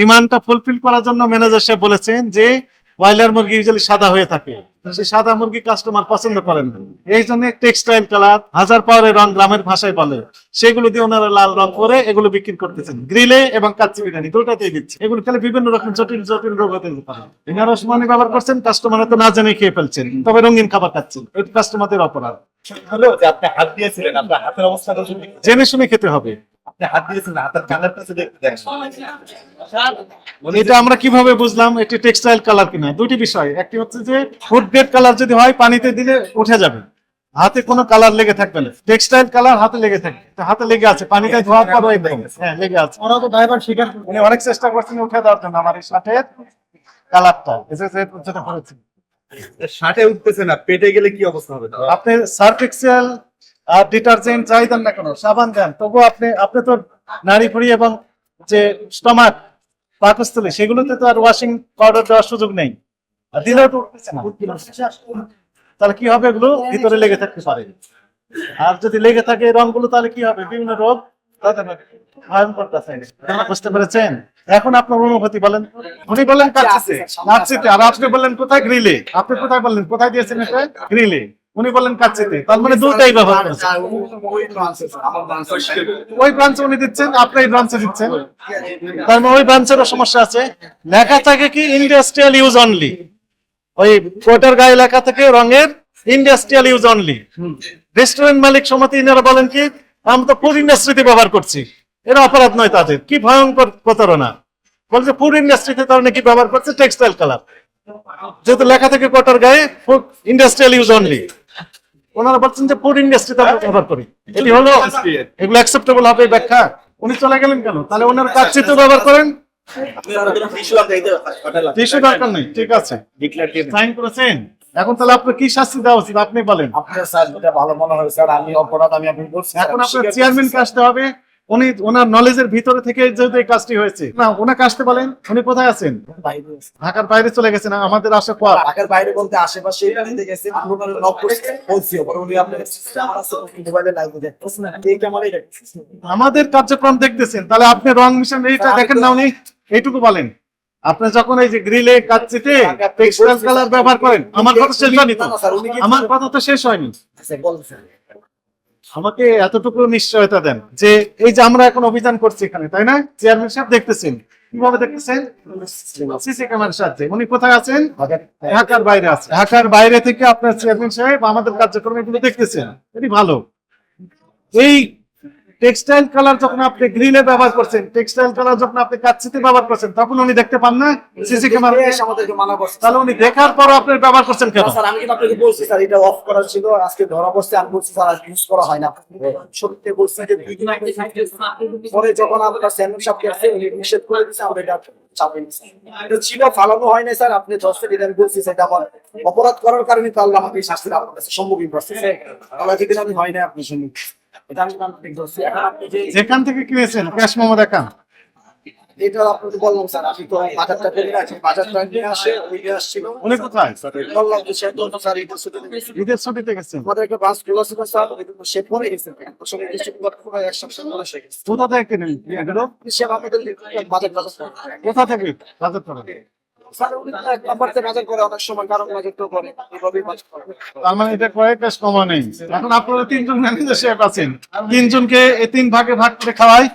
ডিমান্ডটা fulfil করার জন্য manager সাহেব বলেছেন যে ব্রয়লার মুরগি ইউজুয়ালি সাদা হয়ে থাকে। সেই সাদা মুরগি কাস্টমার পছন্দ করেন না। এই জন্য টেক্সটাইল কালার হাজার পাওয়ারের রং গ্রামের ভাষায় বলে। সেগুলো দিয়ে ওনারা লাল রং করে এগুলো বিক্রি করতেছেন। গ্রিলে এবং কাচ্চি বিরিয়ানি দুটাতেই দিচ্ছে। এগুলো খেলে বিভিন্ন রকম জটিল জটিল রোগ হতে পারে। এনারা ওসমানি ব্যবহার করছেন কাস্টমার তো না জেনে খেয়ে ফেলছেন। তবে রঙিন খাবার খাচ্ছেন। এটা কাস্টমারদের অপরাধ। হলো যে আপনি হাত দিয়েছিলেন আপনার হাতের অবস্থাটা শুনে জেনে শুনে খেতে হবে। হাত দিয়েছিলেন হাতের কালারটা শুধু দেখেন। এটা আমরা কীভাবে বুঝলাম? টেক্সটাইল কালার কিনা? দুটি বিষয়। একটি হচ্ছে যে ফুড গ্রেড কালার যদি হয় পানিতে দিলে উঠে যাবে। হাতে কোনো কালার লেগে থাকবে না। টেক্সটাইল কালার হাতে লেগে থাকে হাতে লেগে আছে। পানিতে ধোয়ার পর ওই হ্যাঁ লেগে আছে। ওরা তো ড্রাইভার স্বীকার উনি অনেক চেষ্টা করছেন উঠে দেওয়ার জন্য আমার এই শার্টের কালারটা যেটা করেছি। শার্টে উঠতেছে না পেটে গেলে কি অবস্থা হবে? আপনি সার্ফ এক্সেল আর ডিটারজেন্ট যাই দেন না কেন সাবান দেন। তবুও আপনি আপনি তো নারী ফুড়ি এবং যে স্টমাক পাকস্থলী সেগুলোতে তো আর ওয়াশিং পাউডার দেওয়ার সুযোগ নেই। আর দিলেও তো তাহলে কি হবে এগুলো? ভিতরে লেগে থাকতে পারে। আর যদি লেগে থাকে রংগুলো তাহলে কি হবে? বিভিন্ন রোগ বুঝতে পেরেছেন? এখন আপনার অনুভূতি বলেন। উনি বললেন আর আপনি বললেন কোথায় গ্রিলে? আপনি কোথায় বললেন? কোথায় দিয়েছেন গ্রিলে। উনি বললেন কাচ্চিতে তার মানে দুটাই ব্যবহার ওই ব্রাঞ্চে উনি দিচ্ছেন আপনি এই ব্রাঞ্চে দিচ্ছেন। তার মানে ওই ব্রাঞ্চেরও সমস্যা আছে। লেখা থাকে কি ইন্ডাস্ট্রিয়াল ইউজ অনলি ওই কোটার গায়ে লেখা থাকে রঙের ইন্ডাস্ট্রিয়াল ইউজ অনলি রেস্টুরেন্ট মালিক সমিতি এনারা বলেন কি আমরা তো ফুড ইন্ডাস্ট্রিতে ব্যবহার করছি। এরা অপরাধ নয় তাদের। কি ভয়ঙ্কর প্রতারণা। বলছে ফুড ইন্ডাস্ট্রিতে তারা নাকি ব্যবহার করছে টেক্সটাইল কালার যেহেতু লেখা থেকে কোটার গায়ে ফুড ইন্ডাস্ট্রিয়াল ইউজ অনলি ওনারা বলছেন যে ফুড ইন্ডাস্ট্রিতে আমরা ব্যবহার করি। এটি হলো এগুলো অ্যাকসেপ্টেবল হবে ব্যাখ্যা? উনি চলে গেলেন কেন? তাহলে ওনার কাচ্চিতে ব্যবহার করেন? টিস্যু দরকার নেই ঠিক আছে। সাইন করেছেন। এখন তাহলে আপনার কি শাস্তি দেওয়া উচিত? আপনি বলেন। আপনার স্যার যেটা ভালো মনে হয় স্যার আমি অপরাধ আমি আপনি বলছি। এখন আপনার চেয়ারম্যানকে আসতে হবে। উনি ওনার নলেজের ভিতরে থেকে যেহেতু এই কাজটি হয়েছে। না ওনাকে আসতে বলেন উনি কোথায় আছেন? আছে। ঢাকার বাইরে চলে গেছেন আমাদের আসা পর ঢাকার বাইরে বলতে আশেপাশে গেছে আমাদের কার্যক্রম দেখতেছেন তাহলে আপনি রং মিশন এইটা দেখেন না উনি এইটুকু বলেন। আপনি যখন এই যে গ্রিলে কাচ্চিতে টেক্সটাইল কালার ব্যবহার করেন আমার কথা শেষ হয়নি আমার কথা তো শেষ হয়নি। বলছেন আমাকে এতটুকু নিশ্চয়তা দেন যে এই যে আমরা এখন অভিযান করছি এখানে, তাই না? চেয়ারম্যান সাহেব দেখতেছেন। কীভাবে দেখতেছেন? সিসি ক্যামেরার সাহায্যে। উনি কোথায় আছেন? ঢাকার বাইরে আছে। ঢাকার বাইরে থেকে আপনার চেয়ারম্যান সাহেব আমাদের কার্যক্রম এগুলো দেখতেছেন। এটি ভালো। এই টেক্সটাইল কালার যখন আপনি গ্রিলে ব্যবহার করছেন টেক্সটাইল কালার যখন আপনি কাচ্ছিতে ব্যবহার করছেন তখন উনি দেখতে পান না? সিসি ক্যামেরা এসে আমাদেরকে মানা করছে তাহলে উনি দেখার পর আপনি ব্যবহার করছেন কেন? স্যার আমি কিন্তু আপনাকে বলছি স্যার এটা অফ করা ছিল আজকে ধরা পড়ছে আমি বলছি স্যার ইউজ করা হয় না। সত্যি বলছি যে দুই দিন আগে পরে যখন আপনার স্যান্ডউইচ শপকে আসছে উনি নিষেধ করে দিয়েছে আমরা এটা চাপে নিচ্ছি এটা ছিল ফালানো হয় না স্যার আপনি দশ থেকে আমি বলছি সেটা আমার অপরাধ করার কারণে তাহলে আমাকে শাস্তি আপনার কাছে সম্মুখীন করছে। তাহলে যদি আমি হয় না আপনি শুনুন। এটা আমি ঠিক ধরছি। এখন আপনি যে যেখান থেকে কিনেছেন ক্যাশ মোমো দেখান। এটা আপনাকে বললাম স্যার আমি তো বাজারটা করে রাখি বাজারটা নিয়ে আসে ওই আসছিল। উনি কোথায়? বললাম যে সে তো স্যার এটা শুধু ঈদের ছুটিতে গেছেন? আমাদের একটা বাস খোলা ছিল স্যার সে পরে গেছে। সঙ্গে ডিস্ট্রিক্ট পুরো এক সপ্তাহ পরে সে গেছে। কোথা থেকে কিনেন? এগুলো সে আমাদের বাজার বাজার কোথা থেকে? বাজার করেন স্যার উনি তো এক নাম্বার থেকে। তার মানে এটা কয়েক ক্যাশ নেই। এখন আপনারা তিনজন ম্যানেজার শেফ আছেন। তিনজনকে এই তিন ভাগে ভাগ করে খাওয়াই।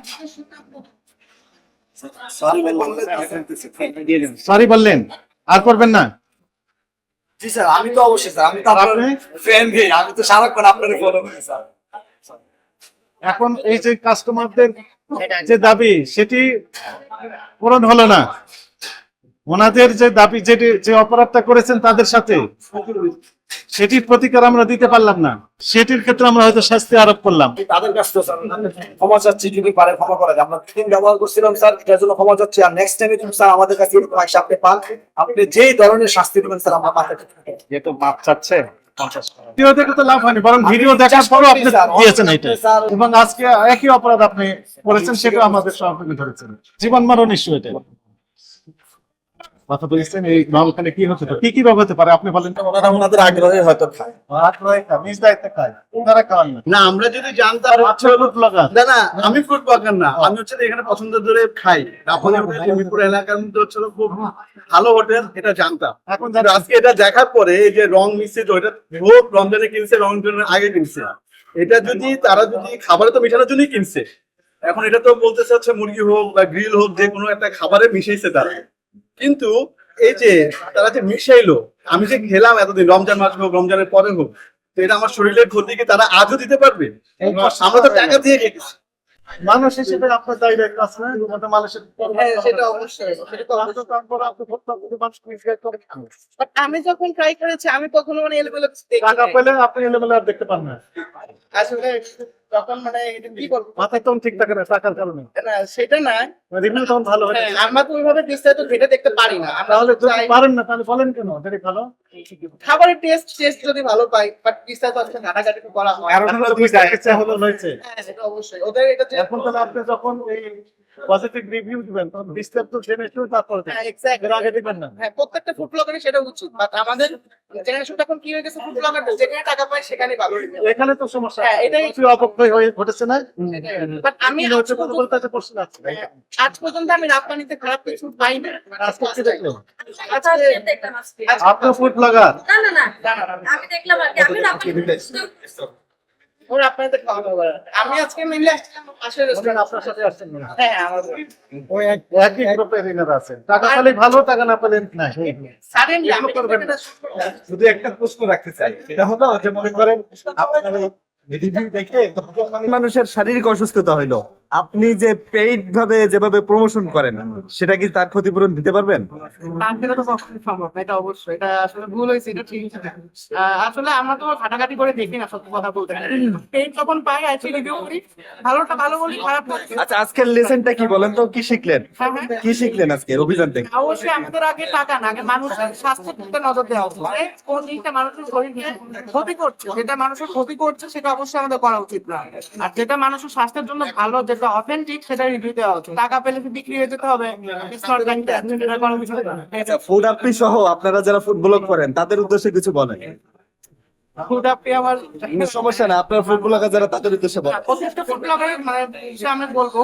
সরি বললেন আর করবেন না? জি স্যার আমি তো অবশ্যই স্যার আমি তো আপনার? আমি তো সারাক্ষণ আপনার ফলো করি স্যার এখন এই যে কাস্টমারদের যে দাবি সেটি পূরণ হলো না। ওনাদের যে দাবি যেটি যে অপরাধটা করেছেন তাদের সাথে সেটির প্রতিকার আমরা দিতে পারলাম না। সেটির ক্ষেত্রে আমরা হয়তো শাস্তি আরোপ করলাম। তাদের কাছ ক্ষমা চাচ্ছি যদি পারে ক্ষমা করা আমরা দুদিন ব্যবহার করছিলাম স্যার এটার জন্য ক্ষমা চাচ্ছি। আর নেক্সট টাইমে যদি স্যার আমাদের কাছে এরকম পয়সা আপনি পান আপনি যেই ধরনের শাস্তি দেবেন স্যার আমরা যেহেতু মাপ চাচ্ছে। ভিডিও দেখে তো লাভ হয়নি বরং ভিডিও দেখার পরও আপনি দিয়েছেন এটা এবং আজকে একই অপরাধ আপনি করেছেন সেটা আমাদের ধরেছেন। জীবন মারণ ইস্যু এটা এই কি হচ্ছে? কি কি রোগ হতে পারে? আপনি বলেন। ওনারা ওনাদের আগ্রহে হয়তো খায়। আগ্রহে খায়, নিজ দায়িত্বে খায়। ওনারা খাওয়ান না। আমরা যদি জানতাম আচ্ছা না না আমি ফুড ব্লগার না। আমি হচ্ছে এখানে পছন্দ করে খাই। আপনার মিরপুর এলাকার মধ্যে হচ্ছে খুব ভালো হোটেল এটা জানতাম। এখন আজকে এটা দেখার পরে এই যে রং মিশ্রিত ওইটা হোক রমজানে কিনছে রমজানের আগে কিনছে। এটা যদি তারা যদি খাবারে তো মিশানোর জন্যই কিনছে। এখন এটা তো বলতেছে হচ্ছে মুরগি হোক বা গ্রিল হোক যে কোনো একটা খাবারে মিশাইছে তারা। কিন্তু এই যে তারা যে মিশাইলো আমি যে খেলাম এতদিন রমজান মাস হোক রমজানের পরে হোক তো এটা আমার শরীরের ক্ষতি কি তারা আজও দিতে পারবে? আমরা তো টাকা দিয়ে খেয়েছি মানুষ হিসেবে আপনার দায়িত্ব আছে না? আমাদের মানুষের হ্যাঁ, সেটা অবশ্যই। আমি যখন ট্রাই করেছি আমি কখনো মানে এলোমেলো টাকা পেলে আপনি এলেবেলে আর দেখতে পান না। আসলে তখন মানে কি বলব? মাথায় তখন ঠিক থাকে না টাকার কারণে। না সেটা না। রিভিউ তখন ভালো হয়। হ্যাঁ, আমরা তো ওইভাবে বিস্তারিত ঘেটে দেখতে পারি না। আমরা তাহলে যদি পারেন না তাহলে বলেন কেন? যদি ভালো? খাবারের টেস্ট টেস্ট যদি ভালো পাই বাট বিস্তারিত আসলে ঘাটাঘাটি করা হয়। এখন তো বুঝতে ইচ্ছা হলো হয়েছে হ্যাঁ সেটা অবশ্যই। ওদের এটা এখন তাহলে আপনি যখন এই পজিটিভ রিভিউ দিবেন তখন বিস্তারিত জেনে শুনে তারপরে হ্যাঁ এক্স্যাক্টলি আগে দিবেন না। হ্যাঁ প্রত্যেকটা ফুড ব্লগারের সেটা উচিত বাট আমাদের জেনারেশন এখন কি হয়ে গেছে? ফুড ব্লগার যেখানে টাকা পায় সেখানে ভালো এখানে তো সমস্যা। হ্যাঁ, এটাই- কিছু অপক্ষয় হয়ে ঘটেছে না? বাট আমি কি আজ হচ্ছে কথা বলতে আছে প্রশ্ন আছে হ্যাঁ, আজ পর্যন্ত আমি রাপ্তানিতে খারাপ কিছু পাই না আজকে কি দেখলাম আজকে। আপনার ফুড ব্লগার না না না। না, না, না, না। আমি দেখলাম আর কি। আমি ওর আপনাদের খাওয়া দাওয়া আমি আজকে মিলে আসছিলাম পাশের রেস্টুরেন্ট আপনার সাথে আসছেন না হ্যাঁ। আমাদের। ওই এক- একই গ্রুপের ঋণের আছেন টাকা পেলে ভালো টাকা না পেলেন না সাডেনলি আমি করবেন শুধু একটা প্রশ্ন রাখতে চাই। এটা হলো যে মনে করেন আপনার রিভিউ দেখে মানুষের শারীরিক অসুস্থতা হইল। আপনি যে পেইড ভাবে যেভাবে প্রমোশন করেন সেটা কি তার ক্ষতিপূরণ দিতে পারবেন? এটা অবশ্যই এটা আসলে ভুল হয়েছে এটা ঠিক আসলে আমরা তো ঘাটাঘাটি করে দেখি না সত্যি কথা বলতে পেট যখন পাই আছে রিভিউ করি ভালোটা ভালো বলি খারাপ আচ্ছা আজকের লেসনটা কি বলেন তো কি শিখলেন? হ্যাঁ, হ্যাঁ। কি শিখলেন আজকে অভিযান থেকে? অবশ্যই আমাদের আগে টাকা না আগে মানুষের স্বাস্থ্যের দিকে নজর দেওয়া উচিত। কোন জিনিসটা মানুষের শরীরকে ক্ষতি করছে যেটা মানুষের ক্ষতি করছে সেটা অবশ্যই আমাদের করা উচিত না। আর যেটা মানুষের স্বাস্থ্যের জন্য ভালো যেটা অথেন্টিক সেটা রিভিউ দেওয়া উচিত। টাকা পেলে কি বিক্রি হয়ে যেতে হবে। না। আচ্ছা ফুড আপনি সহ আপনারা যারা ফুড ব্লগ করেন তাদের উদ্দেশ্যে কিছু বলেন। Food আপনি আমার সমস্যা না আপনার ফুড ব্লগার যারা তাদের উদ্দেশ্যে বলেন প্রত্যেকটা ফুড ব্লগারের মানে বিষয়ে আমি বলব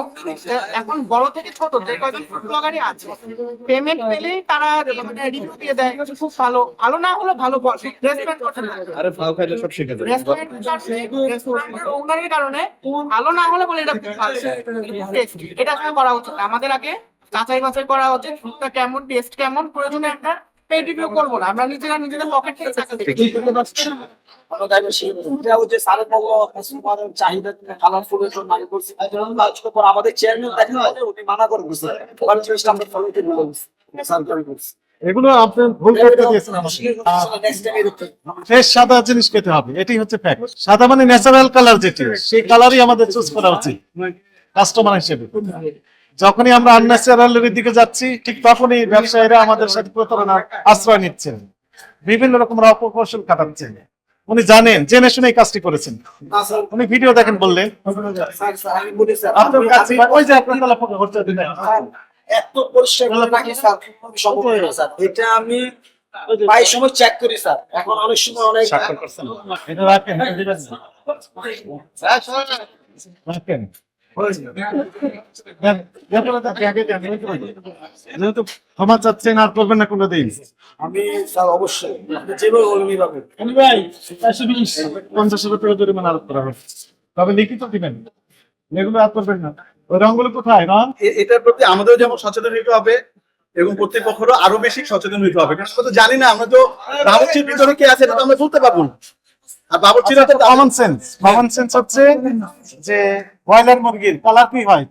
এখন বড় থেকে ছোট যে কয়জন ফুড ব্লগারই আছে পেমেন্ট পেলেই তারা মানে রিভিউ দিয়ে দেয়। খুব ভালো। ভালো না হলে ভালো রেসপেক্ট করতে আরে ফাও খাইলে সব শিখে যায় রেস্টুরেন্টের ওনারের কারণে ভালো না হলে বলে এটা ভালো। Tasty। এটা আসলে করা উচিত। আমাদের আগে যাচাই বাছাই করা উচিত। ফুডটা কেমন টেস্ট কেমন প্রয়োজনে একটা পেড রিভিউ করব না। আমরা নিজেরা নিজেদের পকেট থেকে টাকা আমাদের চেয়ারম্যান দেখেন উনি মানা করে জিনিসটা আমরা ফলো করছি এগুলো আপনি ভুল করতে দিয়েছেন। ফ্রেশ সাদা জিনিস খেতে হবে এটাই হচ্ছে ফ্যাক্ট সাদা মানে ন্যাচারাল কালার যেটি সেই কালারই আমাদের চুজ করা উচিত। কাস্টমার হিসেবে। যখনই আমরা আনন্যাচারাল দিকে যাচ্ছি ঠিক তখনই ব্যবসায়ীরা আমাদের সাথে প্রতারণার আশ্রয় নিচ্ছেন। বিভিন্ন রকম অপকৌশল কাটাচ্ছেন। উনি জানেন জেনে শুনে এই কাজটি করেছেন। উনি ভিডিও দেখেন বললেন। আপনার কাছে ওই যে আপনার পোকা করতে এত পরিষ্কার এটা আমি প্রায় সময় চেক করি স্যার। এখন অনেক সময় অনেক এটা রাখেন। রাখেন। রঙগুলো কোথায় রং এটার প্রতি আমাদেরও যেমন সচেতন হইতে হবে এবং কর্তৃপক্ষেরও আরও বেশি সচেতন হইতে হবে। কারণ জানি না, আমরা তো বাবুর্চির ভিতরে কি আছে আমরা বলতে পারব না। আর বাবুর্চিরা কমন সেন্স কমন সেন্স হচ্ছে যে ব্রয়লার মুরগির কালার কি হয়?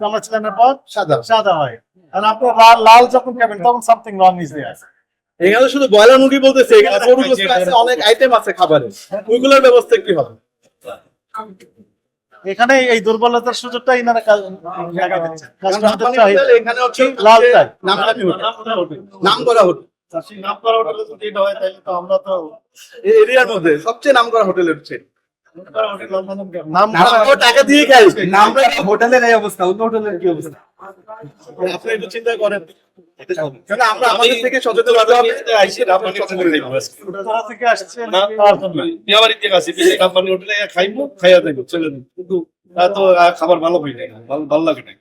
কামাচিলানের পর সাদা। সাদা হয়। আর আপনার লাল লাল যখন খাবেন তখন সামথিং রং ইজ দেয়ার এখানে শুধু ব্রয়লার মুরগি বলতেছে এখানে গরু গোশত আছে অনেক আইটেম আছে খাবারের। ওইগুলোর ব্যবস্থা কি হবে? এখানে এই দুর্বলতার সুযোগটা ইনারা এখানে হচ্ছে লাল চাই। নাম করা হোটেল। নাম করা হোটেলে যদি এটা হয় তাহলে তো আমরা তো এই এরিয়ার মধ্যে সবচেয়ে নাম করা হোটেল হচ্ছে আমরা টাকা দিয়ে খাই। আমরা হোটেলের এই অবস্থা অন্য হোটেলের কি অবস্থা? আপনি একটু চিন্তা করেন। কারণ আমরা আমাদের থেকে সচেতন হতে হবে কোথা থেকে আসছে না। বিয়াবাড়ি থেকে আসি কোম্পানি হোটেলে খাইবো খাইয়া চলে কিন্তু তা তো খাবার ভালো হয় না ভালো ভালো লাগে না